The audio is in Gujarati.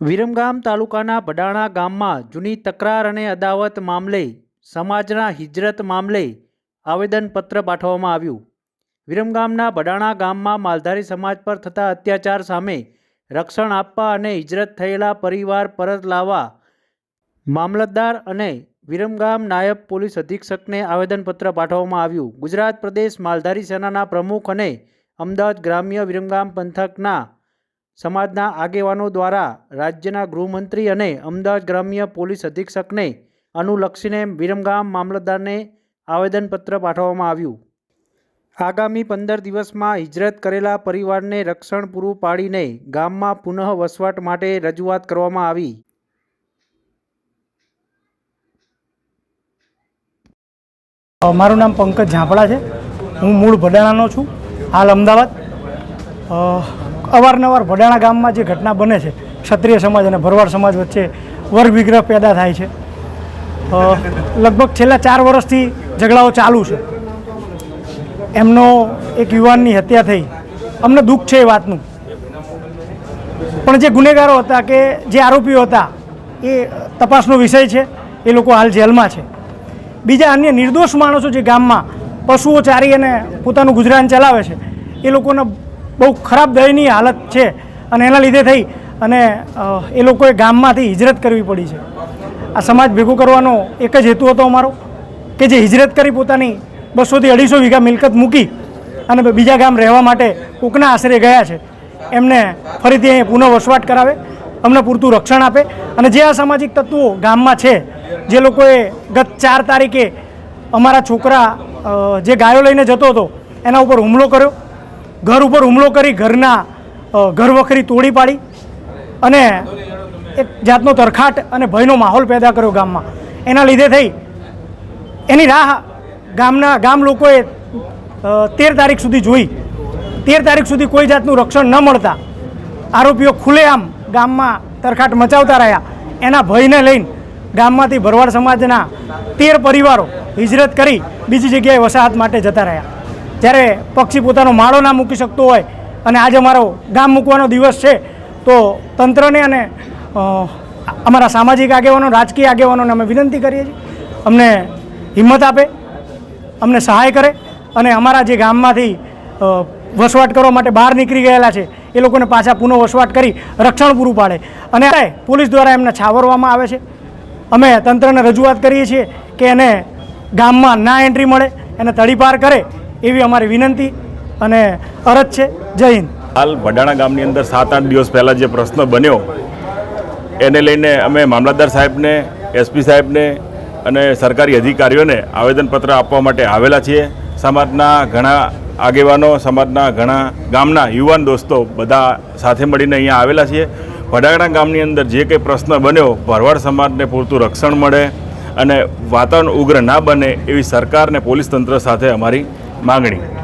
વિરમગામ તાલુકાના ભડાણા ગામમાં જૂની તકરાર અને અદાવત મામલે, સમાજના હિજરત મામલે આવેદનપત્ર પાઠવવામાં આવ્યું. વિરમગામના ભડાણા ગામમાં માલધારી સમાજ પર થતા અત્યાચાર સામે રક્ષણ આપવા અને હિજરત થયેલા પરિવાર પરત લાવવા મામલતદાર અને વિરમગામ નાયબ પોલીસ અધિક્ષકને આવેદનપત્ર પાઠવવામાં આવ્યું. ગુજરાત પ્રદેશ માલધારી સેનાના પ્રમુખ અને અમદાવાદ ગ્રામ્ય વિરમગામ પંથકના સમાજના આગેવાનો દ્વારા રાજ્યના ગૃહમંત્રી અને અમદાવાદ ગ્રામ્ય પોલીસ અધિક્ષકને અનુલક્ષીને વિરમગામ મામલતદારને આવેદનપત્ર પાઠવવામાં આવ્યું. આગામી પંદર દિવસમાં હિજરત કરેલા પરિવારને રક્ષણ પૂરું પાડીને ગામમાં પુનઃ વસવાટ માટે રજૂઆત કરવામાં આવી. મારું નામ પંકજ ઝાંપડા છે. હું મૂળ ભડાણાનો છું. હાલ અમદાવાદ. અવારનવાર ભડાણા ગામમાં જે ઘટના બને છે, ક્ષત્રિય સમાજ અને ભરવાડ સમાજ વચ્ચે વર્ગ વિગ્રહ પેદા થાય છે. લગભગ છેલ્લા ચાર વર્ષથી ઝઘડાઓ ચાલુ છે. એમનો એક યુવાનની હત્યા થઈ. અમને દુઃખ છે એ વાતનું. પણ જે ગુનેગારો હતા કે જે આરોપીઓ હતા, એ તપાસનો વિષય છે, એ લોકો હાલ જેલમાં છે. બીજા અન્ય નિર્દોષ માણસો જે ગામમાં પશુઓ ચારી અને પોતાનું ગુજરાન ચલાવે છે, એ લોકોને બહુ ખરાબ દયનીય હાલત છે અને એના લીધે થઈ અને એ લોકોએ ગામમાંથી હિજરત કરવી પડી છે. આ સમાજ ભેગો કરવાનો એક જ હેતુ હતો અમારો, કે જે હિજરત કરી પોતાની બસોથી અઢીસો વીઘા મિલકત મૂકી અને બીજા ગામ રહેવા માટે કોકના આશરે ગયા છે. એમને ફરીથી અહીં પુનઃ વસવાટ કરાવે, અમને પૂરતું રક્ષણ આપે અને જે અસામાજિક તત્વો ગામમાં છે, જે લોકોએ ગત ચાર તારીખે અમારા છોકરા જે ગાયો લઈને જતો હતો, એના ઉપર હુમલો કર્યો. ઘર ઉપર હુમલો કરી ઘરના ઘરવખરી તોડી પાડી અને એક જાતનો તરખાટ અને ભયનો માહોલ પેદા કર્યો ગામમાં. એના લીધે થઈ એની રાહ ગામના, ગામ લોકોએ તેર તારીખ સુધી જોઈ. તેર તારીખ સુધી કોઈ જાતનું રક્ષણ ન મળતા આરોપીઓ ખુલ્લેઆમ ગામમાં તરખાટ મચાવતા રહ્યા. એના ભયને લઈને ગામમાંથી ભરવાડ સમાજના તેર પરિવારો હિજરત કરી બીજી જગ્યાએ વસાહત માટે જતા રહ્યા. જ્યારે પક્ષી પોતાનો માળો ના મૂકી શકતો હોય અને આજે અમારો ગામ મૂકવાનો દિવસ છે, તો તંત્રને અને અમારા સામાજિક આગેવાનો, રાજકીય આગેવાનોને અમે વિનંતી કરીએ છીએ. અમને હિંમત આપે, અમને સહાય કરે અને અમારા જે ગામમાંથી વસવાટ કરવા માટે બહાર નીકળી ગયેલા છે, એ લોકોને પાછા પુનઃ વસવાટ કરી રક્ષણ પૂરું પાડે. અને પોલીસ દ્વારા એમને છાવરવામાં આવે છે. અમે તંત્રને રજૂઆત કરીએ છીએ કે એને ગામમાં ના એન્ટ્રી મળે, એને તડીપાર કરે એવી અમારી વિનંતી અને અરજ છે. જય હિન્દ. હાલ વડાણા ગામની અંદર સાત આઠ દિવસ પહેલાં જે પ્રશ્ન બન્યો, એને લઈને અમે મામલતદાર સાહેબને, એસપી સાહેબને અને સરકારી અધિકારીઓને આવેદનપત્ર આપવા માટે આવેલા છીએ. સમાજના ઘણા આગેવાનો, સમાજના ઘણા ગામના યુવાન દોસ્તો બધા સાથે મળીને અહીંયા આવેલા છીએ. ભડાણા ગામની અંદર જે કંઈ પ્રશ્ન બન્યો, ભરવાડ સમાજને પૂરતું રક્ષણ મળે અને વાતાવરણ ઉગ્ર ના બને એવી સરકાર અને પોલીસ તંત્ર સાથે અમારી માગણી.